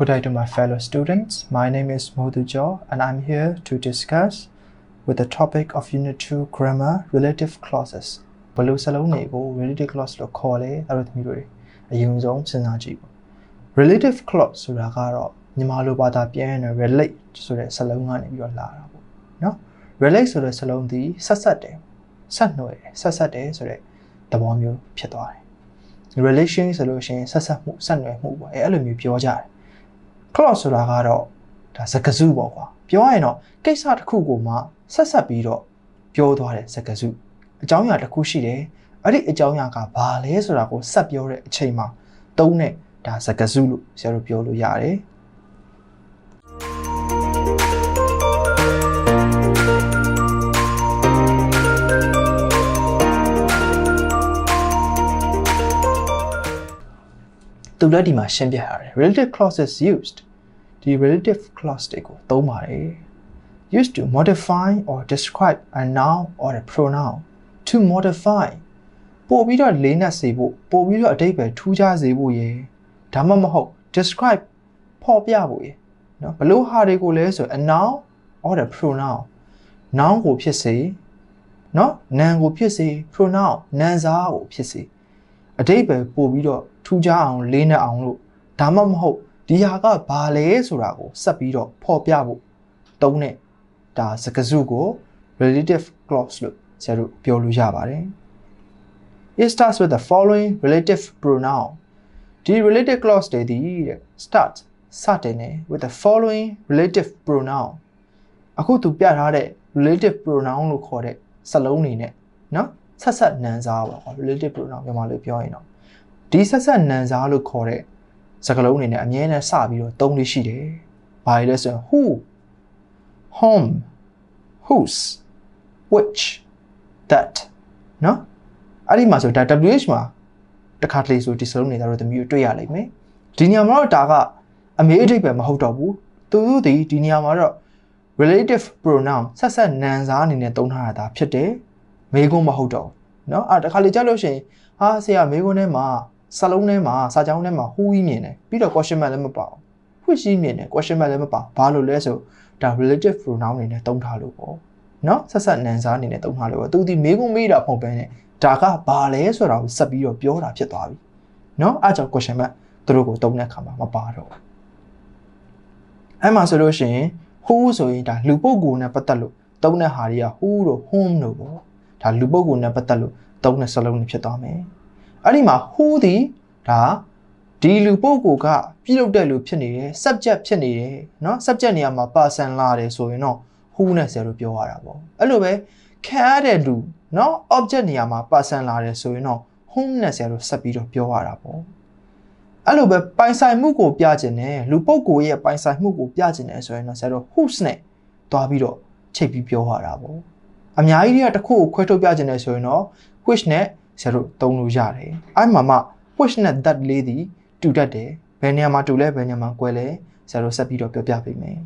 Good day to my fellow students. My name is Modhu Jo and I'm here to discuss with the topic of Unit 2 Grammar Relative Clauses. ဘယ်လိုစလုံးတွေကို relative clause လို့ခေါ်လဲအဲ့လိုသမီးတို့တွေအရင်ဆုံးစဉ်းစားကြည့်ပေါ့ relative clause ဆိုတာကတော့မြန်မာလိုဘာသာပြန်ရင် relate ဆိုတဲ့စလုံးကနေပြီးတော့လာတာပေါ့နော် relate ဆိုတဲ့စလုံးဒီဆက်ဆက်တယ်ဆက်နွယ်တယ်ဆက်ဆက်တယ်ဆိုတဲ့သဘောမျိုးဖြစ်သွားတယ် relation ဆိုလို့ရှိရင်ဆက်ဆက်မှုဆက်နွယ်မှုပေါ့အဲအဲ့လိုမျိုးပြောကြတယ် clause ဆိုတာကတော့ဒါစကားစုပေါ့ကွာပြောရရင်တော့ကိစ္စတစ်ခုကိုမှဆက်ဆက်ပြီးတော့ပြောသွားတဲ့စကားစုအကြောင်းအရာတစ်ခုရှိတယ်အဲ့ဒီအကြောင်းအရာကဘာလဲဆိုတာကိုဆက်ပြောတဲ့အချိန်မှာသုံးတဲ့ဒါစကားစုလို့ဆရာတို့ပြောလို့ရတယ် သူလက်ဒီမှာရှင်းပြထားတယ် relative clauses used ဒီ relative clause တွေကိုသုံးပါတယ် used to modify or describe a noun or a pronoun to modify ပို့ပြီးတော့လေးနက်စေဖို့ပို့ပြီးတော့အတိတ်ပဲထူးခြားစေဖို့ရယ်ဒါမှမဟုတ် describe ဖော်ပြဖို့ရယ်နော်ဘလို့ဟာတွေကိုလဲဆို a noun or a pronoun noun ကိုဖြစ်စေနော်နာမ်ကိုဖြစ်စေ pronoun နာမ်စားကိုဖြစ်စေအတိတ်ပဲပို့ပြီးတော့ ထူးခြားအောင်လေးနက်အောင်လို့ဒါမှမဟုတ်ဒီဟာကဘာလဲဆိုတာကိုဆက်ပြီးတော့ဖော်ပြဖို့သုံးတဲ့ဒါစကားစုကို relative clause လို့ဆရာတို့ပြောလို့ရပါတယ် It starts with the following relative pronoun ဒီ relative clause တွေဒီတဲ့ start စတင်နေ with the following relative pronoun အခုသူပြထားတဲ့ relative pronoun လို့ခေါ်တဲ့စလုံးနေနဲ့နော်ဆက်ဆက်နံစားပါ relative pronoun မြန်မာလိုပြောရင်တော့ ဒီဆက်ဆက်နံစားလို့ခေါ်တဲ့စကားလုံးတွေနဲ့အမြဲတမ်းစပြီးတော့သုံးလေးရှိတယ်။ဘာလဲဆိုရင် who whom whose which that နော်အဲ့ဒီမှာဆိုဒါ WH မှာတခါတလေဆိုဒီစလုံးတွေတော့သမီးတို့တွေ့ရလိမ့်မယ်။ဒီနေရာမှာတော့ဒါကအမေအဓိပ္ပာယ်မဟုတ်တော့ဘူး။သူတို့ဒီဒီနေရာမှာတော့ relative pronoun ဆက်ဆက်နံစားအနေနဲ့သုံးထားတာဒါဖြစ်တယ်။မေးခွန်းမဟုတ်တော့ဘူး။နော်အဲ့တခါလေကြားလို့ရှိရင်ဟာဆရာမေးခွန်းထဲမှာ စာလုံးထဲမှာစာကြောင်းထဲမှာဟူးကြီးမြင်တယ်ပြီးတော့ question mark လည်းမပါဘူး which ကြီးမြင်တယ် question mark လည်းမပါဘာလို့လဲဆိုဒါ relative pronoun အနေနဲ့သုံးထားလို့ပေါ့နော်ဆက်ဆက်နန်စားအနေနဲ့သုံးထားလို့ပေါ့သူဒီမေးခွန်းမေးတာမဟုတ်ဘဲနဲ့ဒါကဘာလဲဆိုတာကိုဆက်ပြီးတော့ပြောတာဖြစ်သွားပြီနော်အားကြောင့် question mark သူတို့ကိုသုံးတဲ့အခါမှာမပါတော့ဘူးအဲ့မှာဆိုလို့ရှိရင် who ဆိုရင်ဒါလူပုဂ္ဂိုလ်နဲ့ပတ်သက်လို့သုံးတဲ့ဟာတွေက who တို့ whom တို့ပေါ့ဒါလူပုဂ္ဂိုလ်နဲ့ပတ်သက်လို့သုံးတဲ့စလုံးတွေဖြစ်သွားမယ် အဲ့ဒီမှာ who ဒီဒါဒီလူပုဂ္ဂိုလ်ကပြုလုပ်တဲ့လူဖြစ်နေတယ် subject ဖြစ်နေတယ်เนาะ subject နေရာမှာ person လာတယ်ဆိုရင်တော့ who နဲ့ဆရာတို့ပြောရတာပေါ့အဲ့လိုပဲခံရတဲ့လူเนาะ object နေရာမှာ person လာတယ်ဆိုရင်တော့ whom နဲ့ဆရာတို့ဆက်ပြီးတော့ပြောရတာပေါ့အဲ့လိုပဲပိုင်ဆိုင်မှုကိုပြခြင်းနဲ့လူပုဂ္ဂိုလ်ရဲ့ပိုင်ဆိုင်မှုကိုပြခြင်းနဲ့ဆိုရင်တော့ဆရာတို့ whose နဲ့တွားပြီးတော့ချိန်ပြီးပြောရတာပေါ့အများကြီးတွေကတစ်ခုကိုခွဲထုတ်ပြခြင်းနဲ့ဆိုရင်တော့ which နဲ့ ဆရာတို့သုံးလို့ရတယ်အဲ့မှာမှ which နဲ့ that လေးဒီတူတတ်တယ်ဘယ်နေရာမှာတူလဲဘယ်နေရာမှာကွဲလဲဆရာတို့ဆက်ပြီးတော့ပြောပြပေးမယ်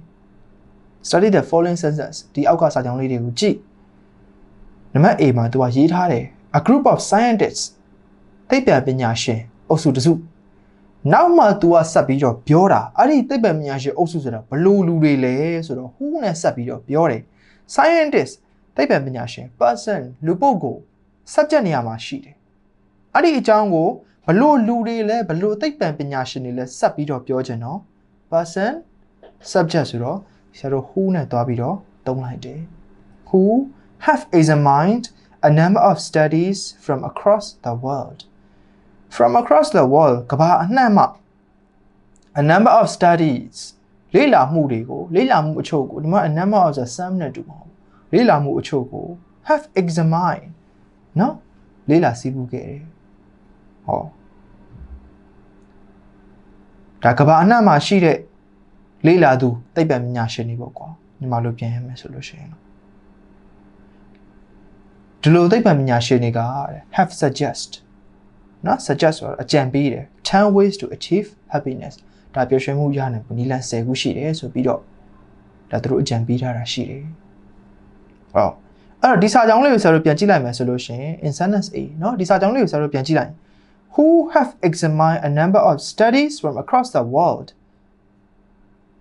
study the following sentences ဒီအောက်ကစာကြောင်းလေးတွေကိုကြည့်နံပါတ် A မှာသူကရေးထားတယ် a group of scientists သိပ္ပံပညာရှင်အုပ်စုတစုနောက်မှ तू ကဆက်ပြီးတော့ပြောတာအဲ့ဒီသိပ္ပံပညာရှင်အုပ်စုဆိုတာဘလို့လူတွေလဲဆိုတော့ who နဲ့ဆက်ပြီးတော့ပြောတယ် scientist သိပ္ပံပညာရှင် person လူပုဂ္ဂိုလ် subject နေရာမှာရှိတယ်အဲ့ဒီအကြောင်းကိုဘလို့လူတွေလဲဘလို့သိပ္ပံပညာရှင်တွေလဲဆက်ပြီးတော့ပြောခြင်းတော့ person subject ဆိုတော့ဆရာတို့ who နဲ့တွားပြီးတော့သုံးလိုက်တယ် who have examined a number of studies from across the world from across the world ကမ္ဘာအနှံ့မှ a number of studies လေ့လာမှုတွေကိုလေ့လာမှုအချို့ကိုဒီမှာ a number of the sum နဲ့တူပါဘူးလေ့လာမှုအချို့ကို have examined နော်လေ့လာစီးပူးခဲ့တယ်ဟောဒါကဘာအနှံ့မှာရှိတဲ့လေ့လာသူသိပ္ပံပညာရှင်တွေပေါ့ကွာညီမတို့ပြန်ရမယ်ဆိုလို့ရှိရင်တော့ဒီလိုသိပ္ပံပညာရှင်တွေက have suggest နော် suggest ဆိုတော့အကြံပေးတယ်10 ways to achieve happiness ဒါပျော်ရွှင်မှုရနိုင်ပုံနည်းလမ်း10ခုရှိတယ်ဆိုပြီးတော့ဒါသူတို့အကြံပေးထားတာရှိတယ်ဟော အဲ့တော့ဒီစာကြောင်းလေးကိုဆရာတို့ပြန်ကြည့်လိုက်မယ်ဆိုလို့ရှိရင် in sentence A เนาะဒီစာကြောင်းလေးကိုဆရာတို့ပြန်ကြည့်လိုက် who have examined a number of studies from across the world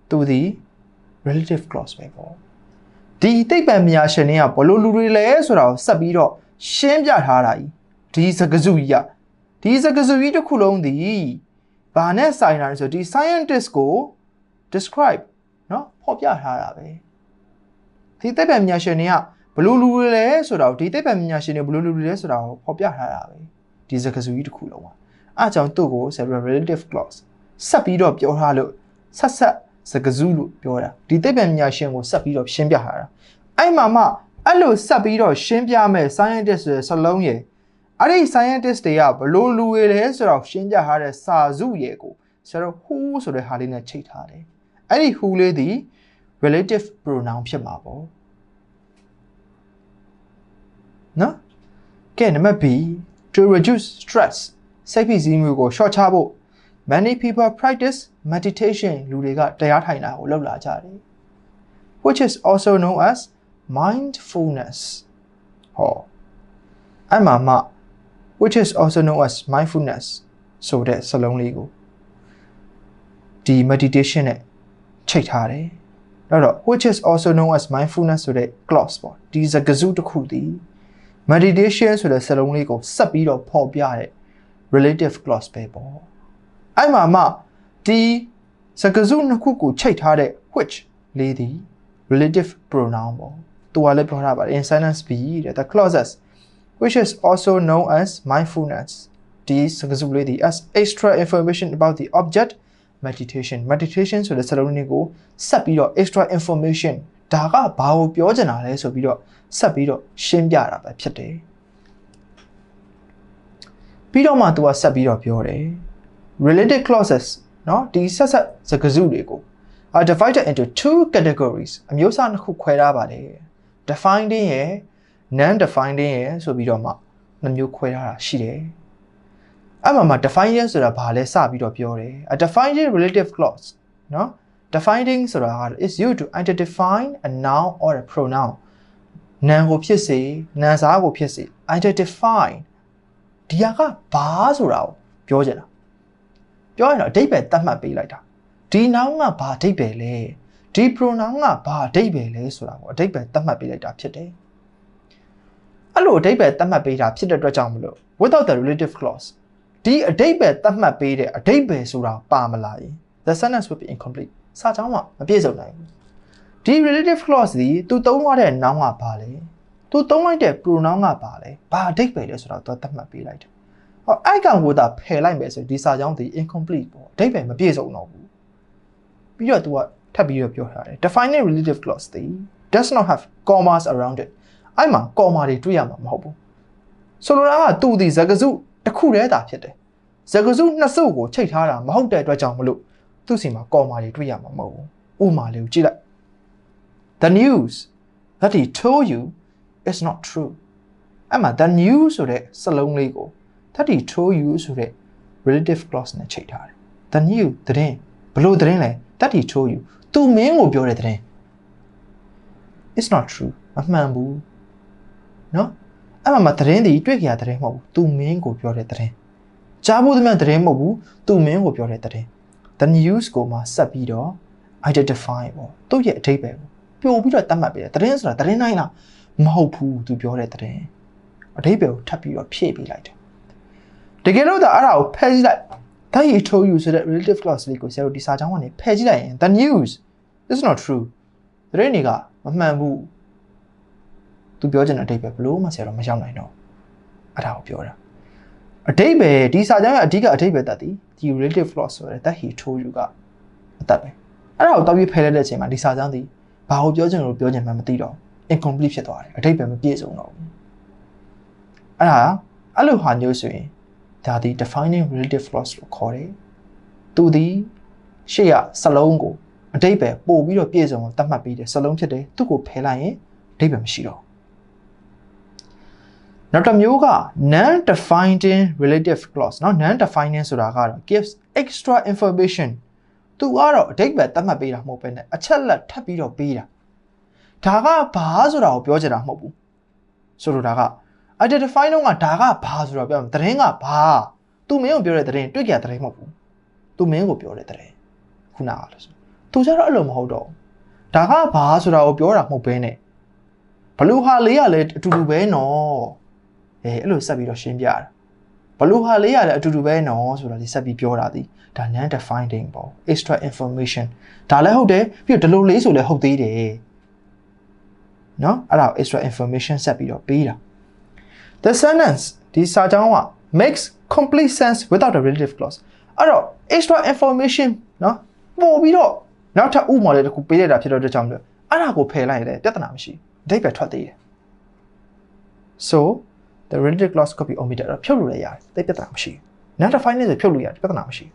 သူသည် relative clause ပဲပေါ့ဒီသိပ္ပံပညာရှင်တွေကဘလို့လူတွေလဲဆိုတာကိုဆက်ပြီးတော့ရှင်းပြထားတာကြီးဒီစကားစုကြီးကဒီစကားစုကြီးတစ်ခုလုံးသည်ဘာနဲ့ဆိုင်တာလဲဆိုဒီ scientist ကို describe เนาะဖော်ပြထားတာပဲဒီသိပ္ပံပညာရှင်တွေက ဘလို့လူတွေလဲဆိုတာကိုဒီသိပ္ပံပညာရှင်တွေဘလို့လူတွေလဲဆိုတာကိုဖော်ပြထားတာပဲဒီစကားစုကြီးတစ်ခုလုံးပါအဲအကြောင်းသူ့ကို relative clause ဆက်ပြီးတော့ပြောထားလို့ဆက်ဆက်စကားစုလို့ပြောတာဒီသိပ္ပံပညာရှင်ကိုဆက်ပြီးတော့ရှင်းပြထားတာအဲ့မှာမှအဲ့လိုဆက်ပြီးတော့ရှင်းပြမဲ့ scientist ဆိုတဲ့စလုံးရယ်အဲ့ဒီ scientist တွေကဘလို့လူတွေလဲဆိုတော့ရှင်းပြထားတဲ့စာစုရယ်ကိုဆရာတို့ who ဆိုတဲ့ဟာလေးနဲ့ချိန်ထားတယ်အဲ့ဒီ who လေးဒီ relative pronoun ဖြစ်မှာပေါ့ နော်ကဲနံပါတ် B to reduce stress စိတ်ဖိစီးမှုကို short ချဖို့ many people practice meditation လူတွေကတရားထိုင်တာကိုလုပ်လာကြတယ် which is also known as mindfulness ဟောအဲ့မှာမှ which is also known as mindfulness ဆိုတဲ့စလုံးလေးကိုဒီ meditation နဲ့ချိန်ထားတယ်အဲ့တော့ which is also known as mindfulness ဆိုတဲ့ clause ပေါ့ဒီစကားစုတစ်ခုတည်း meditation ဆိုတဲ့စလုံးလေးကိုဆက်ပြီးတော့ဖော်ပြတဲ့ relative clause ပဲပေါ့အဲ့မှာမှဒီစကားစုနှစ်ခုကိုချိန်ထားတဲ့ which လေးသည် relative pronoun ပေါ့သူကလည်းပြောထားပါတယ် in sentence B တဲ့ the clauses which is also known as mindfulness ဒီစကားစုလေးသည် as extra information about the object meditation meditation ဆိုတဲ့စလုံးလေးကိုဆက်ပြီးတော့ extra information ဒါကဘာကိုပြောချင်တာလဲဆိုပြီးတော့ဆက်ပြီးတော့ရှင်းပြတာပဲဖြစ်တယ်ပြီးတော့မှသူကဆက်ပြီးတော့ပြောတယ် related clauses เนาะဒီဆက်ဆက်စကားစုတွေကို are divided into two categories အမျိုးအစားနှစ်ခုခွဲထားပါတယ် defining ရယ် non defining ရယ်ဆိုပြီးတော့မှနှစ်မျိုးခွဲထားတာရှိတယ်အဲ့မှာမှာ defining ဆိုတာဘာလဲစပြီးတော့ပြောတယ် a defining relative clause เนาะ defining ဆိုတာက is used to identify a noun or a pronoun နာမ်ကိုဖြစ်စေနာမ်စားကိုဖြစ်စေ identify ဒီဟာကဘာဆိုတာကိုပြောချင်တာပြောရင်တော့အဓိပ္ပာယ်သတ်မှတ်ပေးလိုက်တာဒီ noun ကဘာအဓိပ္ပာယ်လဲဒီ pronoun ကဘာအဓိပ္ပာယ်လဲဆိုတာကိုအဓိပ္ပာယ်သတ်မှတ်ပေးလိုက်တာဖြစ်တယ်အဲ့လိုအဓိပ္ပာယ်သတ်မှတ်ပေးတာဖြစ်တဲ့အတွက်ကြောင့်မလို့ without the relative clause ဒီအဓိပ္ပာယ်သတ်မှတ်ပေးတဲ့အဓိပ္ပာယ်ဆိုတာပါမလာရင် the sentence will be incomplete စာကြောင်းကမပြည့်စုံနိုင်ဘူးဒီ relative clause ဒီသူသုံးရတဲ့ noun ကဘာလဲသူသုံးလိုက်တဲ့ pronoun ကဘာလဲဘာအဓိပ္ပာယ်လဲဆိုတော့သူသတ်မှတ်ပေးလိုက်တယ်ဟောအဲ့ကောင်ကိုသာဖယ်လိုက်မယ်ဆိုဒီစာကြောင်းဒီ incomplete ပေါ့အဓိပ္ပာယ်မပြည့်စုံတော့ဘူးပြီးတော့ तू ကထပ်ပြီးတော့ပြောထားတယ် defining relative clause ဒီ does not have commas around it အဲ့မှာ comma တွေတွေ့ရမှာမဟုတ်ဘူးဆိုလိုတာကသူဒီစကားစုတစ်ခုတည်းသာဖြစ်တယ်စကားစုနှစ်စုကိုချိန်ထားတာမဟုတ်တဲ့အတွက်ကြောင့်မလို့ သူ့စီမှာ comma တွေတွေ့ရမှာမဟုတ်ဘူးဥမာလေးကိုကြည့်လိုက် the news that he told you is not true အဲ့မှာ the news ဆိုတဲ့စလုံးလေးကို that he told you ဆိုတဲ့ relative clause နဲ့ချိန်ထားတယ် the new သတင်းဘလို့သတင်းလဲ that he told you သူမင်းကိုပြောတဲ့သတင်း it's not true မမှန်ဘူးเนาะအဲ့မှာမသတင်းဒီတွေ့ကြရသတင်းမဟုတ်ဘူးသူမင်းကိုပြောတဲ့သတင်းကြားဖို့သမျှသတင်းမဟုတ်ဘူးသူမင်းကိုပြောတဲ့သတင်း the news ကိုမှဆက်ပြီးတော့ identify ပေါ့သူ့ရဲ့အထိပ္ပယ်ကိုပို့ပြီးတော့သတ်မှတ်ပေးတယ်သတင်းဆိုတာသတင်းတိုင်းလားမဟုတ်ဘူးသူပြောတဲ့သတင်းအထိပ္ပယ်ကိုထပ်ပြီးတော့ဖြည့်ပေးလိုက်တယ်တကယ်လို့ဒါအဲ့ဒါကိုဖယ်ကြည့်လိုက် that he told you ဆိုတဲ့ relative clause လေးကိုဆရာတို့ဒီစာကြောင်းကနေဖယ်ကြည့်လိုက်ရင် the news is not true သတင်းတွေကမမှန်ဘူးသူပြောချင်တဲ့အတိတ်ပဲဘလို့မှဆရာတော့မရောက်နိုင်တော့အဲ့ဒါကိုပြောတာ အတိတ်ပဲဒီစာကြောင်းရဲ့အဓိကအတိတ်ပဲတတ်သည်ဒီ relative clause ဆိုတဲ့ that he told you ကအတတ်ပဲအဲ့ဒါကိုတောက်ပြီးဖယ်လိုက်တဲ့အချိန်မှာဒီစာကြောင်းဒီဘာကိုပြောချင်လို့ပြောချင်မှမသိတော့ incomplete ဖြစ်သွားတယ်အတိတ်ပဲမပြည့်စုံတော့ဘူးအဲ့ဒါအဲ့လိုဟာမျိုးဆိုရင်ဒါဒီ defining relative clause လို့ခေါ်တယ်သူဒီရှေ့ရစလုံးကိုအတိတ်ပဲပို့ပြီးတော့ပြည့်စုံအောင်သတ်မှတ်ပြီးတယ်စလုံးဖြစ်တယ်သူ့ကိုဖယ်လိုက်ရင်အတိတ်ပဲမရှိတော့ နောက်တစ်မျိုးက non defining relative clause เนาะ non defining ဆိုတာကတော့ gives extra information သူကတော့အတိတ်ပဲသတ်မှတ်ပေးတာမဟုတ်ပဲねအချက်လက်ထပ်ပြီးတော့ပေးတာဒါကဘာဆိုတာကိုပြောချင်တာမဟုတ်ဘူးဆိုလိုတာက identify တော့ကဒါကဘာဆိုတော့ပြောမယ်သတင်းကဘာသူမင်းကိုပြောတဲ့သတင်းတွေ့ကြတဲ့သတင်းမဟုတ်ဘူးသူမင်းကိုပြောတဲ့သတင်းခုနကလို့ဆိုသူ သူကျတော့အဲ့လိုမဟုတ်တော့ဒါကဘာဆိုတာကိုပြောတာမဟုတ်ဘဲနဲ့ဘလူဟာလေးကလည်းအတူတူပဲနော် အဲအဲ့လိုဆက်ပြီးတော့ရှင်းပြတာဘလူဟာလေးကလည်းအတူတူပဲနော်ဆိုတာဒီဆက်ပြီးပြောတာဒီဒါ non defining ပေါ့ extra information ဒါလည်းဟုတ်တယ်ပြီးတော့ဒီလိုလေးဆိုလည်းဟုတ်သေးတယ်နော်အဲ့ဒါ extra information ဆက်ပြီးတော့ပေးတာ the sentence ဒီစာကြောင်းက makes complete sense without a relative clause အဲ့တော့ extra information နော်ပို့ပြီးတော့နောက်ထပ်ဥပမာလေးတစ်ခုပေးလိုက်တာဖြစ်တော့တဲ့ကြောင့်လို့အဲ့ဒါကိုဖယ်လိုက်ရင်လည်းပြဿနာမရှိအဓိပ္ပာယ်ထွက်သေးတယ် so the relative clause could be omitted တော့ဖြုတ်လို့လည်းရတယ်တိတ်ပြဿနာမရှိဘူး non definite ဆိုဖြုတ်လို့ရတယ်ပြဿနာမရှိဘူး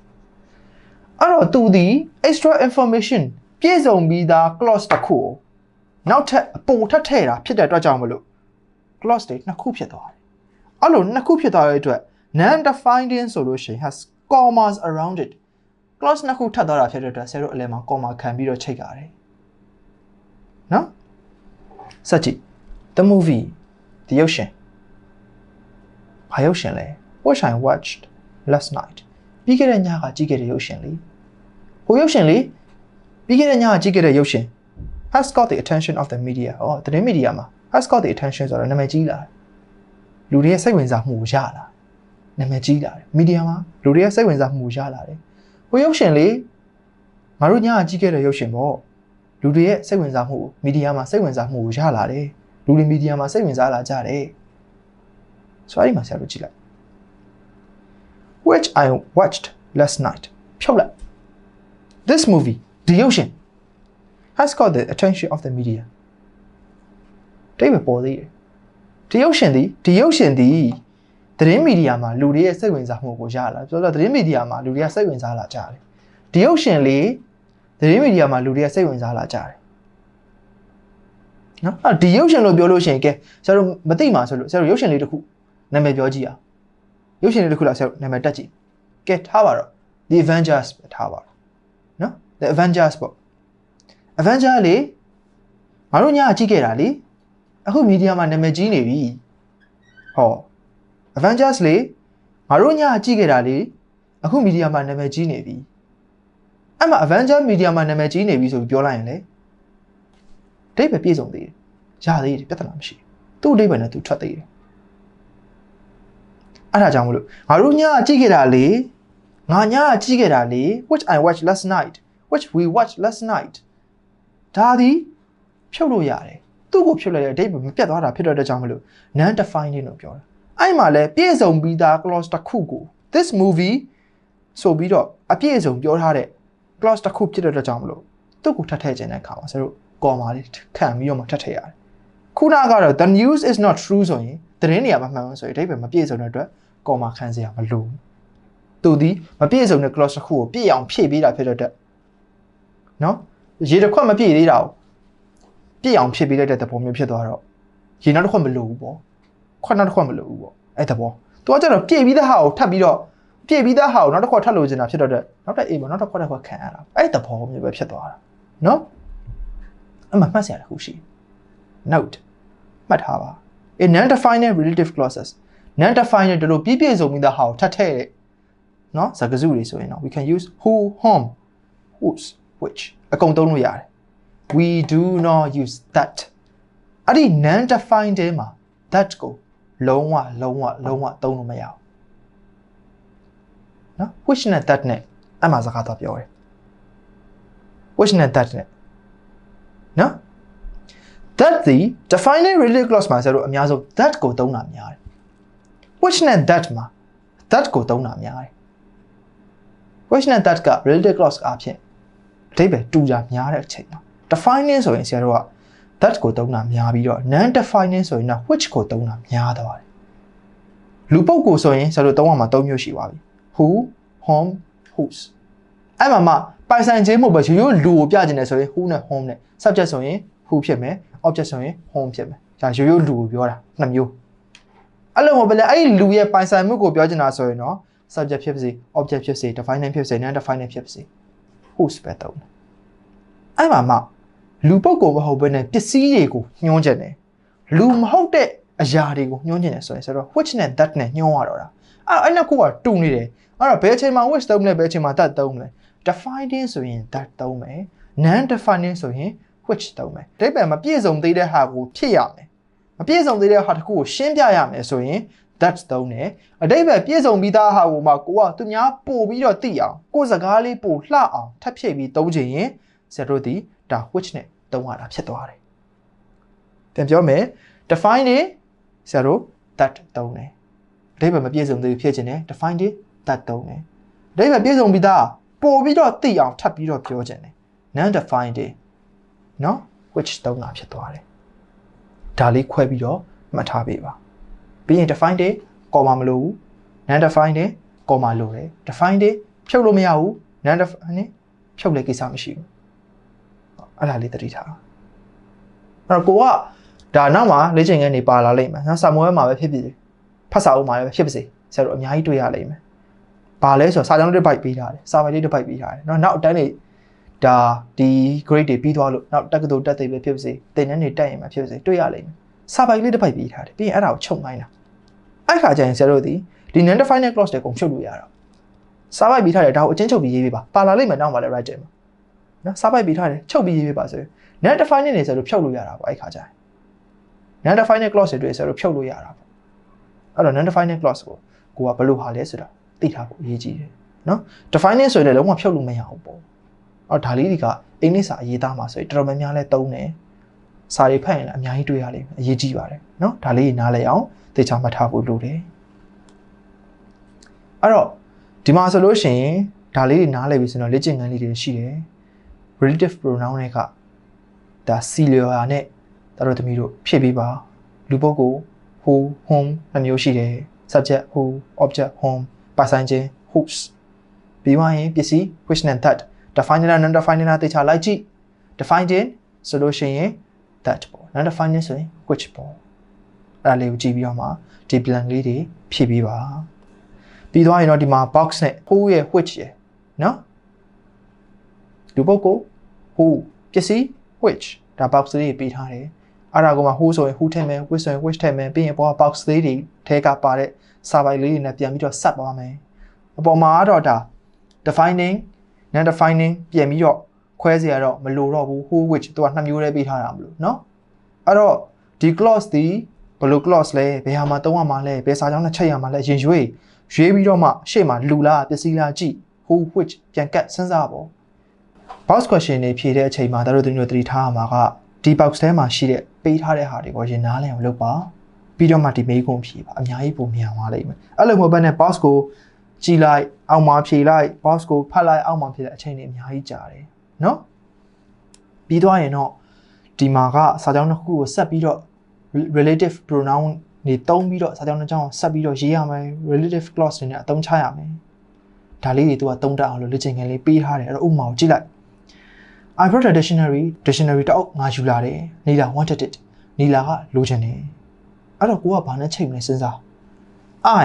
အဲ့တော့သူဒီ extra information ပြည့်စုံပြီးသား clause တစ်ခုကိုနောက်ထပ်အပေါ်ထပ်ထည့်တာဖြစ်တဲ့အတွက်ကြောင့်မလို့ clause တွေနှစ်ခုဖြစ်သွားတယ်အဲ့လိုနှစ်ခုဖြစ်သွားတဲ့အတွက် non defining ဆိုလို့ရှိရင် has commas around it clause နှစ်ခုထပ်သွားတာဖြစ်တဲ့အတွက်ဆယ်တို့အလဲမှာ comma ခံပြီးတော့ချိန်ရတယ်နော်စက်ကြည့် the movie ဒီရုပ်ရှင် ဘာရုပ်ရှင်လဲ which I watched last night ပြီးခဲ့တဲ့ညကကြည့်ခဲ့တဲ့ရုပ်ရှင်လေဟိုရုပ်ရှင်လေပြီးခဲ့တဲ့ညကကြည့်ခဲ့တဲ့ရုပ်ရှင် has got the attention of the media ဩသတင်းမီဒီယာမှာ has got the attention ဆိုတော့နာမည်ကြီးလာလူတွေရဲ့စိတ်ဝင်စားမှုကိုရလာနာမည်ကြီးလာတယ်မီဒီယာမှာလူတွေရဲ့စိတ်ဝင်စားမှုကိုရလာတယ်ဟိုရုပ်ရှင်လေငါတို့ညကကြည့်ခဲ့တဲ့ရုပ်ရှင်ပေါ့လူတွေရဲ့စိတ်ဝင်စားမှုကိုမီဒီယာမှာစိတ်ဝင်စားမှုကိုရလာတယ်လူတွေမီဒီယာမှာစိတ်ဝင်စားလာကြတယ် ဆိုအဲ့ဒီမှာဆရာတို့ကြည့်လိုက် which I watched last night ဖြုတ်လိုက် this movie ဒီရုပ်ရှင် has got the attention of the media တိတ်ပဲပေါ်သေးတယ်ဒီရုပ်ရှင်ဒီဒီရုပ်ရှင်ဒီသတင်းမီဒီယာမှာလူတွေရဲ့စိတ်ဝင်စားမှုကိုရလာပြောတော့သတင်းမီဒီယာမှာလူတွေကစိတ်ဝင်စားလာကြတယ်ဒီရုပ်ရှင်လေးသတင်းမီဒီယာမှာလူတွေကစိတ်ဝင်စားလာကြတယ်နော်အဲ့ဒီရုပ်ရှင်လို့ပြောလို့ရှိရင်ကဲဆရာတို့မသိမှာဆိုလို့ဆရာတို့ရုပ်ရှင်လေးတစ်ခု နာမည်ပြောကြည့်အောင်ရုပ်ရှင်လေးတစ်ခုလောက်ဆရာတို့နာမည်တက်ကြည့်ကဲထားပါတော့ The Avengers ပဲထားပါတော့နော် The Avengers ပေါ့ Avenger လေငါတို့ညကြည့်ခဲ့တာလေအခုမီဒီယာမှာနာမည်ကြီးနေပြီဟော Avengers လေငါတို့ညကြည့်ခဲ့တာလေအခုမီဒီယာမှာနာမည်ကြီးနေပြီအဲ့မှာ Avenger မီဒီယာမှာနာမည်ကြီးနေပြီဆိုပြီးပြောလိုက်ရင်လေဒိတ်ပဲပြည့်စုံသေးတယ်ရသေးတယ်ပြဿနာမရှိဘူးသူ့ဒိတ်ပဲနဲ့သူထွက်သေးတယ် အဲ့ဒါကြောင့်မလို့ငါတို့ညကြည့်ခဲ့တာလေငါညကြည့်ခဲ့တာလေ which I watched last night which we watched last night ဒါသည်ဖြုတ်လို့ရတယ်သူ့ကိုဖြုတ်လိုက်တဲ့အဓိပ္ပာယ်မပြတ်သွားတာဖြစ်တော့တဲ့ကြောင့်မလို့ non defining လို့ပြောတာအဲ့မှာလဲပြည့်စုံပြီးသား clause တစ်ခုကို this movie ဆိုပြီးတော့အပြည့်စုံပြောထားတဲ့ clause တစ်ခုဖြစ်တဲ့အတွက်ကြောင့်မလို့သူ့ကိုထပ်ထည့်ခြင်းတဲ့အခါမှာဆိုတော့ comma လေးခံပြီးတော့မှထပ်ထည့်ရတယ်ခုနကတော့ the news is not true ဆိုရင် သတင်းတွေကမမှန်ဘူးဆိုရင်အဓိပ္ပာယ်မပြည့်စုံတဲ့အတွက် comma ခံစရာမလိုဘူးသူဒီမပြည့်စုံတဲ့ clause တစ်ခုကိုပြည့်အောင်ဖြည့်ပေးတာဖြစ်တဲ့အတွက်နော်ရေတစ်ခွက်မပြည့်သေးတာကိုပြည့်အောင်ဖြည့်ပေးလိုက်တဲ့သဘောမျိုးဖြစ်သွားတော့ရေနောက်တစ်ခွက်မလိုဘူးပေါ့ခွက်နောက်တစ်ခွက်မလိုဘူးပေါ့အဲ့သဘောသူကကျတော့ပြည့်ပြီးသားဟာကိုထပ်ပြီးတော့ပြည့်ပြီးသားဟာကိုနောက်တစ်ခွက်ထပ်လိုချင်တာဖြစ်တော့တဲ့နောက်တစ်အေးပေါ့နောက်တစ်ခွက်တစ်ခွက်ခံရတာအဲ့သဘောမျိုးပဲဖြစ်သွားတာနော်အမှမှတ်စရာတစ်ခုရှိ note မှတ်ထားပါ a non definite relative clauses non definite တို့လိုပြည့်ပြည့်စုံပြီးသားဟာကိုထပ်ထည့်တဲ့နော်စကားစုတွေဆိုရင်တော့ we can use who whom whose which အကုန်သုံးလို့ရတယ် we do not use that အဲ့ဒီ non defined တဲမှာ that ကိုလုံးဝလုံးဝလုံးဝသုံးလို့မရဘူးနော် which နဲ့ that နဲ့အမှစကားတော့ပြောတယ် which နဲ့ that နဲ့နော် that ဒီ defining relative clause မှာဆိုတော့အများဆုံး that ကိုသုံးတာများတယ် which နဲ့ that မှာ that ကိုသုံးတာများတယ် which နဲ့ that က relative clause အဖြစ်အဓိပ္ပာယ်တူတာများတဲ့အချိန်မှာ defining ဆိုရင်ဆရာတို့က that ကိုသုံးတာများပြီးတော့ non defining ဆိုရင်တော့ which ကိုသုံးတာများသွားတယ်လူပုဂ္ဂိုလ်ဆိုရင်ဆရာတို့သုံးရမှာ၃မျိုးရှိပါပြီ who whom whose အဲ့မှာမှပိုင်ဆိုင်ခြင်းမဟုတ်ပဲရိုးရိုးလူကိုပြချင်တယ်ဆိုရင် who နဲ့ whom နဲ့ subject ဆိုရင် who ဖြစ်မယ် object ဆိုရင် whom ဖြစ်မယ်ဒါရိုးရိုးလူကိုပြောတာနှစ်မျိုးအဲ့လိုမဟုတ်ပဲလေအဲ့ဒီလူရဲ့ပိုင်ဆိုင်မှုကိုပြောချင်တာဆိုရင်တော့ subject ဖြစ်ပါစေ object ဖြစ်စေ defining ဖြစ်စေ non defining ဖြစ်ပါစေ whose ပဲသုံးတယ်အဲ့မှာမှလူပုဂ္ဂိုလ်မဟုတ်ဘဲနဲ့ပစ္စည်းတွေကိုညှိုးချင်တယ်လူမဟုတ်တဲ့အရာတွေကိုညှိုးချင်တယ်ဆိုရင်ဆိုတော့ which နဲ့ that နဲ့ညှိုးရတော့တာအဲ့အဲ့နှစ်ခုကတူနေတယ်အဲ့တော့ဘယ်အချိန်မှာ which သုံးမလဲဘယ်အချိန်မှာ that သုံးမလဲ defining ဆိုရင် that သုံးမယ် non defining ဆိုရင် which သုံးမယ်အဓိပ္ပာယ်မပြည့်စုံသေးတဲ့ဟာကိုဖြစ်ရမယ်မပြည့်စုံသေးတဲ့ဟာတစ်ခုကိုရှင်းပြရမယ်ဆိုရင် that သုံးတယ်အဓိပ္ပာယ်ပြည့်စုံပြီးသားဟာကိုမှကိုကသူများပို့ပြီးတော့သိအောင်ကိုယ်စကားလေးပို့လှအောင်ထပ်ဖြည့်ပြီးသုံးချင်ရင်ဆရာတို့ဒီဒါ which နဲ့သုံးရတာဖြစ်သွားတယ်ပြန်ပြောမယ် define နေဆရာတို့ that သုံးတယ်အဓိပ္ပာယ်မပြည့်စုံသေးဘူးဖြစ်ချင်တယ် define နေ that သုံးတယ်အဓိပ္ပာယ်ပြည့်စုံပြီးသားပို့ပြီးတော့သိအောင်ထပ်ပြီးတော့ပြောချင်တယ် non defined တွေ နော် which သုံးတာဖြစ်သွားတယ်ဒါလေးခွဲပြီးတော့မှတ်ထားပေးပါပြီးရင် define တယ် comma မလိုဘူး non define တယ် comma လိုတယ် define တယ်ဖြုတ်လို့မရဘူး non define ဖြုတ်လည်းကိစ္စမရှိဘူးအဲ့ဒါလေးသတိထားအဲ့တော့ကိုကဒါနောက်မှာလေ့ကျင့်ခန်းတွေပါလာလိမ့်မယ်နော်စာမွေးမှာပဲဖြစ်ဖြစ်ဖတ်စာအုပ်မှာလည်းဖြစ်ပါစေဆရာတို့အများကြီးတွေ့ရလိမ့်မယ်ဘာလဲဆိုတော့စာကြောင်းတစ်ပိုက်ပေးထားတယ်စာပိုက်လေးတစ်ပိုက်ပေးထားတယ်နော်နောက်အတန်းတွေ ဒါဒီ grade တွေပြီးသွားလို့နောက်တက္ကသိုလ်တက်သေးပဲဖြစ်ပါစေသင်တန်းတွေတက်ရင်မှဖြစ်ပါစေတွေ့ရလိမ့်မယ်စာပိုက်လေးတစ်ပိုက်ပေးထားတယ်ပြီးရင်အဲ့ဒါကိုချုပ်နိုင်တာအဲ့ခါကျရင်ဆရာတို့ဒီဒီ non defined clause တွေကုန်ဖြုတ်လို့ရတော့စာပိုက်ပေးထားတယ်ဒါကိုအချင်းချုပ်ပြီးရေးပေးပါပါလာလိမ့်မယ်နောက်မှလည်း write တယ်မှာနော်စာပိုက်ပေးထားတယ်ချုပ်ပြီးရေးပေးပါဆိုရင် non defined နေဆိုတော့ဖြုတ်လို့ရတာပေါ့အဲ့ခါကျရင် non defined clause တွေဆိုတော့ဖြုတ်လို့ရတာပေါ့အဲ့တော့ non defined clause ကိုကိုကဘယ်လိုဟာလဲဆိုတော့သိထားဖို့အရေးကြီးတယ်နော် defining ဆိုရင်လည်းလုံးဝဖြုတ်လို့မရဘူးပေါ့ အော်ဒါလေးတွေကအင်္ဂလိပ်စာအရေးသားမှာဆိုရင်တော်တော်များများလဲသုံးတယ်စာတွေဖတ်ရင်လည်းအများကြီးတွေ့ရလိမ့်မယ်အရေးကြီးပါတယ်နော်ဒါလေးနားလည်အောင်သိချမှတ်ထားဖို့လိုတယ်အဲ့တော့ဒီမှာဆိုလို့ရှိရင်ဒါလေးတွေနားလည်ပြီဆိုတော့လေ့ကျင့်ခန်းလေးတွေရှိတယ် relative pronoun တွေကဒါ singular နဲ့တတော်သမီးတို့ဖြည့်ပေးပါလူပုဂ္ဂိုလ် who whom နှမျိုးရှိတယ် subject who object whom ပါဆိုင်ခြင်း whose ပြီးသွားရင်ပစ္စည်း which and that define နဲ့ non define နဲ့တေချာလိုက်ကြည့် define ခြင်းဆိုလို့ရှိရင် that ပေါ့ non define ဆိုရင် which ပေါ့အဲ့ဒါလေးကိုကြည့်ပြီးတော့မှဒီ blank လေးတွေဖြည့်ပေးပါပြီးသွားရင်တော့ဒီမှာ box နဲ့ who ရဲ့ which ရဲ့နော်လူပုဂ္ဂိုလ် who ပစ္စည်း which ဒါ box လေးပေးထားတယ်အဲ့ဒါကမှ who ဆိုရင် who ထည့်မယ် which ဆိုရင် which ထည့်မယ်ပြီးရင်ပေါ်က box လေးတွေထဲကပါတဲ့စာပိုက်လေးတွေနဲ့ပြန်ပြီးတော့ဆက်သွားမယ်အပေါ်မှာတော့ဒါ defining non defining ပြန်ပြီးတော့ခွဲစီရတော့မလိုတော့ဘူး who which သူကနှစ်မျိုးလေးပေးထားတာမလို့เนาะအဲ့တော့ဒီ clause ဒီဘယ်လို clause လဲဘယ်ဟာမှာသုံးရမှာလဲဘယ်စာကြောင်းနဲ့ချက်ရမှာလဲရင်ရွေးရွေးပြီးတော့မှရှေ့မှာလူလားပစ္စည်းလားကြည့် who which ပြန်ကတ်စဉ်းစားပေါ့ box question တွေဖြေတဲ့အချိန်မှာတို့တို့သတိထားရမှာကဒီ box ထဲမှာရှိတဲ့ပေးထားတဲ့ဟာတွေကိုရင်နားလည်အောင်လုပ်ပါပြီးတော့မှဒီ mail ကုန်ဖြေပါအများကြီးပုံမြန်သွားလိမ့်မယ်အဲ့လိုမဟုတ်ဘဲနဲ့ box ကို ကြည်လိုက်အောက်မှာဖြေလိုက် box ကိုဖတ်လိုက်အောက်မှာဖြေလိုက်အချိန်တွေအများကြီးကြာတယ်နော်ပြီးသွားရင်တော့ဒီမှာကစာကြောင်းတစ်ခုကိုဆက်ပြီးတော့ relative pronoun နေတုံးပြီးတော့စာကြောင်းတစ်ကြောင်းဆက်ပြီးတော့ရေးရမယ် relative clause တွေနဲ့အသုံးချရမယ်ဒါလေးတွေသူကသုံးတတ်အောင်လို့လေ့ကျင့်ခန်းလေးပေးထားတယ်အဲ့တော့ဥပမာကိုကြည့်လိုက် I brought a dictionary dictionary တောက်ငါယူလာတယ်နီလာ wanted it နီလာကလိုချင်တယ်အဲ့တော့ကိုကဘာနဲ့ချိန်မလဲစဉ်းစား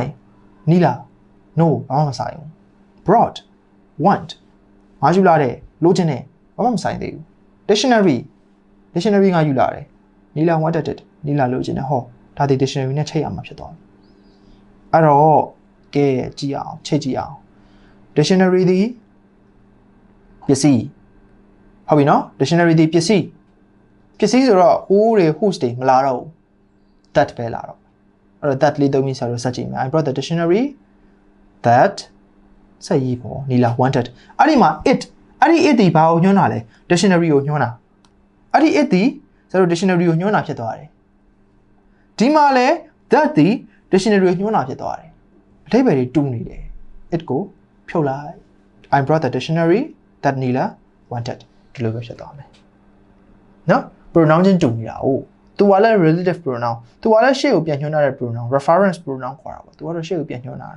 I နီလာ no ဘာမှမဆိုင်ဘူး brought want ငါယူလာတယ်လိုချင်တယ်ဘာမှမဆိုင်သေးဘူး dictionary dictionary ငါယူလာတယ်နီလာ wanted it နီလာလိုချင်တယ်ဟောဒါဒီ dictionary နဲ့ချိန်ရမှာဖြစ်သွားပြီအဲ့တော့ကဲကြည့်အောင်ချိန်ကြည့်အောင် dictionary ဒီပစ္စည်းဟုတ်ပြီနော် dictionary ဒီပစ္စည်းပစ္စည်းဆိုတော့ who တွေ whose တွေမလာတော့ဘူး that ပဲလာတော့အဲ့တော့ that လေးသုံးပြီးဆရာတို့စက်ကြည့်မယ် I brought the dictionary that ဆက်ရေးပေါ့နီလာ wanted အဲ့ဒီမှာ it အဲ့ဒီ it ဒီဘာကိုညွှန်းတာလဲ dictionary ကိုညွှန်းတာအဲ့ဒီ it ဒီဆရာတို့ dictionary ကိုညွှန်းတာဖြစ်သွားတယ်ဒီမှာလဲ that ဒီ dictionary ကိုညွှန်းတာဖြစ်သွားတယ်အထိပ္ပယ်တွေတူနေတယ် it ကိုဖြုတ်လိုက် I brought the dictionary that Nila wanted ဒီလိုပဲဖြစ်သွားမယ်နော် pronoun ချင်းတူနေတာ哦သူကလည်း relative pronoun သူကလည်းရှေ့ကိုပြန်ညွှန်းထားတဲ့ pronoun reference pronoun ခေါ်တာပေါ့သူကတော့ရှေ့ကိုပြန်ညွှန်းတာ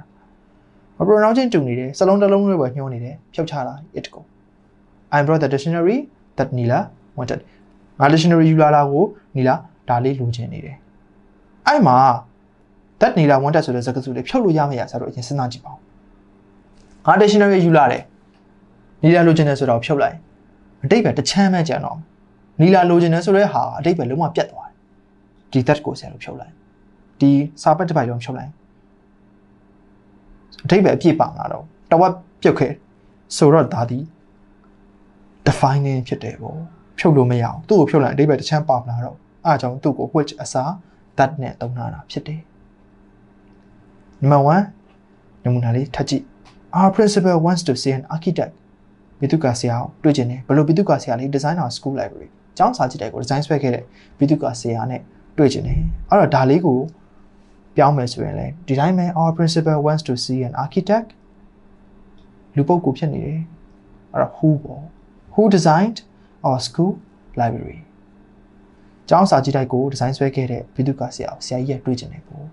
မ pronoun ချင်းတူနေတယ်စလုံးတစ်လုံးတွေပဲညွှန်းနေတယ်ဖြုတ်ချတာ it ကို I brought the dictionary that Nila wanted ငါ dictionary ယူလာတာကို Nila ဒါလေးလိုချင်နေတယ်အဲ့မှာ that Nila wanted ဆိုတဲ့စကားစုလေးဖြုတ်လို့ရမရဆိုတော့အရင်စဉ်းစားကြည့်ပါဦးငါ dictionary ယူလာတယ် Nila လိုချင်တယ်ဆိုတော့ဖြုတ်လိုက်အတိတ်ပဲတချမ်းပဲကြံတော့နီလာလိုချင်တယ်ဆိုတဲ့ဟာအတိတ်ပဲလုံးဝပြတ်သွားတယ်ဒီ that ကိုဆရာတို့ဖြုတ်လိုက်ဒီစာပတ်တစ်ပိုက်လုံးဖြုတ်လိုက် အတိတ်ပဲအပြည့်ပါလာတော့တဝက်ပြုတ်ခဲ့ဆိုတော့ဒါဒီ defining ဖြစ်တယ်ပေါ့ဖြုတ်လို့မရအောင်သူ့ကိုဖြုတ်လိုက်အဓိပ္ပာယ်တစ်ချမ်းပါမလာတော့အားကြောင့်သူ့ကို which အစား that နဲ့သုံးထားတာဖြစ်တယ် number 1နမူနာလေးထပ်ကြည့် our principal wants to see an architect ဘီတုကဆရာကိုတွေ့ချင်တယ်ဘယ်လိုဘီတုကဆရာလေး design our school library ကျောင်းစာကြည့်တဲ့ကို design ဆွဲခဲ့တဲ့ဘီတုကဆရာနဲ့တွေ့ချင်တယ်အဲ့တော့ဒါလေးကို ပြောင်းမယ်ဆိုရင်လည်းဒီတိုင်းပဲ our principal wants to see an architect လူပုဂ္ဂိုလ်ဖြစ်နေတယ်အဲ့တော့ who ပေါ့ who designed our school library ကျောင်းစာကြည့်တိုက်ကိုဒီဇိုင်းဆွဲခဲ့တဲ့ဘီတုကဆရာကိုဆရာကြီးရဲ့တွေ့ချင်တယ်ပေါ့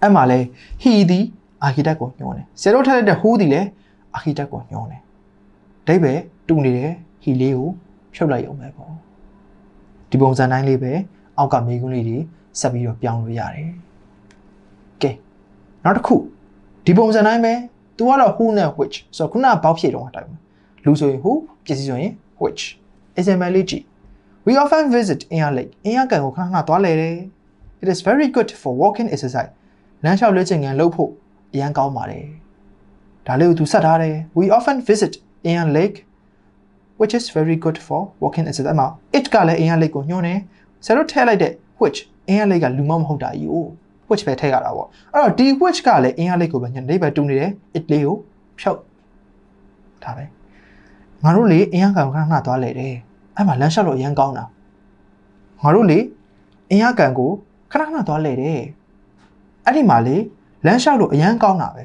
အဲ့မှာလဲ he ဒီ architect ကိုညွှန်းတယ်ဆရာတို့ထားလိုက်တဲ့ who ဒီလဲ architect ကိုညွှန်းတယ်အဓိပ္ပာယ်တူနေတယ် he လေးကိုဖြုတ်လိုက်ရုံပဲပေါ့ဒီပုံစံတိုင်းလေးပဲအောက်ကမေးခွန်းလေးတွေ ဆက်ပြီးတော့ပြောင်းလို့ရတယ်ကဲနောက်တစ်ခုဒီပုံစံတိုင်းပဲ तू ကတော့ who နဲ့ which ဆိုတော့ခုနကဘောက်ဖြည့်တော့အတိုင်းပဲလူဆိုရင် who ပစ္စည်းဆိုရင် which example လေးကြည့် We often visit Inha Lake. Inha ကန်ကိုခဏခဏသွားလေတယ် It is very good for walking exercise. လမ်းလျှောက်လေ့ကျင့်ခန်းလုပ်ဖို့အရန်ကောင်းပါတယ်။ဒါလေးကိုသူဆက်ထားတယ်။ We often visit Inha Lake which is very good for walking exercise အမ it ကလည်း Inha Lake ကိုညွှန်းတယ်။ဆရာတို့ထည့်လိုက်တဲ့ which Inha Lake ကလူမမဟုတ်တာကြီးကို which ပဲထည့်ရတာပေါ့။အဲ့တော့ဒီ which ကလည်း Inha Lake ကိုပဲညွှန်းတယ်ပဲတူနေတယ် it လေးကိုဖြုတ်ဒါပဲငါတို့လေအင်အားကန်ကိုခဏခဏသွားလေတယ်အဲ့မှာလမ်းလျှောက်လို့အရန်ကောင်းတာငါတို့လေအင်အားကန်ကိုခဏခဏသွားလေတယ်အဲ့ဒီမှာလေလမ်းလျှောက်လို့အရန်ကောင်းတာပဲ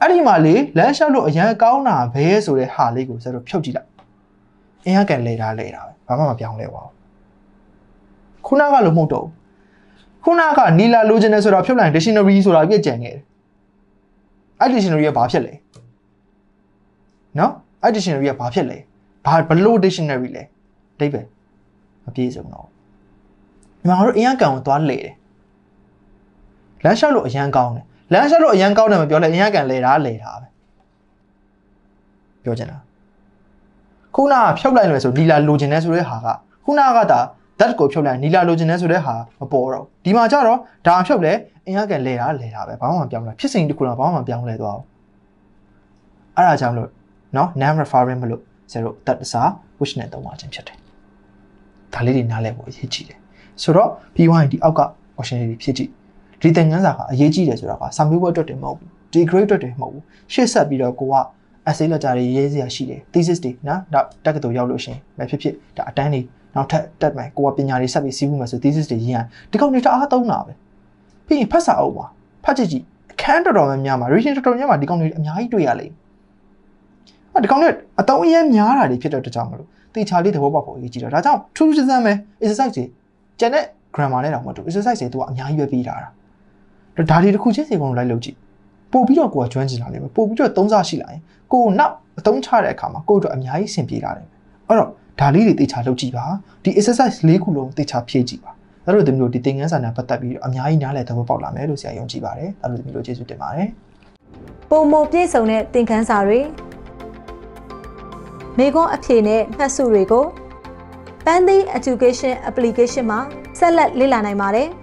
အဲ့ဒီမှာလေလမ်းလျှောက်လို့အရန်ကောင်းတာပဲဆိုတဲ့ဟာလေးကိုဆက်တော့ဖြုတ်ကြည့်လိုက်အင်အားကန်လေတာလေတာပဲဘာမှမပြောင်းလဲပါဘူး ခုနကလို့မဟုတ်တော့ဘူးခုနကနီလာလိုချင်တယ်ဆိုတော့ဖြုတ်လိုက် dictionary ဆိုတာပြည့်ကြံခဲ့တယ်အဲ့ dictionary ကဘာဖြစ်လဲနော်အဲ့ dictionary ကဘာဖြစ်လဲဘာဘလို့ dictionary လဲအဓိပ္ပာယ်မပြည့်စုံတော့ဘူးညီမတို့အရန်ကန်ကိုသွားလေတယ်လမ်းလျှောက်လို့အရန်ကောင်းတယ်လမ်းလျှောက်လို့အရန်ကောင်းတယ်မပြောလဲအရန်ကန်လေတာလေတာပဲပြောချင်တာခုနကဖြုတ်လိုက်လို့ဆိုနီလာလိုချင်တယ်ဆိုတဲ့ဟာကခုနကတာ that ကိုဖြုတ်လိုက်နီလာလိုချင်တယ်ဆိုတဲ့ဟာမပေါ်တော့ဘူးဒီမှာကျတော့ဒါဖြုတ်လဲအရန်ကန်လေတာလေတာပဲဘာမှမပြောင်းလဲဖြစ်စဉ်တစ်ခုတော့ဘာမှမပြောင်းလဲသွားဘူးအဲ့ဒါကြောင့်လို့နော် name referring မလို့ဆရာတို့ that အစား which နဲ့သုံးပါခြင်းဖြစ်တယ်ဒါလေးတွေနားလည်ဖို့အရေးကြီးတယ်ဆိုတော့ပြီးသွားရင်ဒီအောက်က option လေးတွေဖြည့်ကြည့်ဒီသင်ခန်းစာကအရေးကြီးတယ်ဆိုတော့ကစာမေးပွဲအတွက်တင်မဟုတ်ဘူးဒီ grade အတွက်တင်မဟုတ်ဘူးရှေ့ဆက်ပြီးတော့ကိုက essay လက်ကြတွေရေးစရာရှိတယ် thesis တွေနော်ဒါတက္ကသိုလ်ရောက်လို့ရှိရင်မဖြစ်ဖြစ်ဒါအတန်းတွေ နောက်ထပ်တက်မယ်ကိုကပညာတွေဆက်ပြီးစီးဖို့မယ်ဆို thesis တွေရေးရဒီကောင်တွေတအားသုံးတာပဲပြီးရင်ဖတ်စာအုပ်ပါဖတ်ကြည့်ကြည့်အခန်းတော်တော်များများမှာ reading တော်တော်များများမှာဒီကောင်တွေအများကြီးတွေ့ရလိမ့်မယ်အဲ့ဒီကောင်တွေအတုံးအရင်များတာတွေဖြစ်တဲ့တကြောင်မလို့တေချာလေးသဘောပေါက်ဖို့အရေးကြီးတာဒါကြောင့် true စမ်းပဲ exercise တွေကျန်တဲ့ grammar နဲ့တော့မတူ exercise တွေသူကအများကြီးပဲပေးထားတာဒါတွေတစ်ခုချင်းစီကုန်လိုက်လုပ်ကြည့်ပို့ပြီးတော့ကိုကကျွမ်းကျင်လာလိမ့်မယ်ပို့ပြီးတော့သုံးစားရှိလာရင်ကိုနောက်အသုံးချတဲ့အခါမှာကိုတို့အများကြီးဆင်ပြေလာတယ်အဲ့တော့ ဒါလေးတွေတေချာလုပ်ကြည့်ပါဒီ exercise လေးခုလုံးတေချာဖြည့်ကြည့်ပါဒါတို့သမီးတို့ဒီသင်ခန်းစာနဲ့ပတ်သက်ပြီးအများကြီးနားလည်သဘောပေါက်လာမယ်လို့ဆရာယုံကြည်ပါတယ်ဒါတို့သမီးတို့ကျေးဇူးတင်ပါတယ်ပုံမပြည့်စုံတဲ့သင်ခန်းစာတွေမိခွန်းအဖြေနဲ့မှတ်စုတွေကို Pandy Education Application မှာဆက်လက်လေ့လာနိုင်ပါတယ်။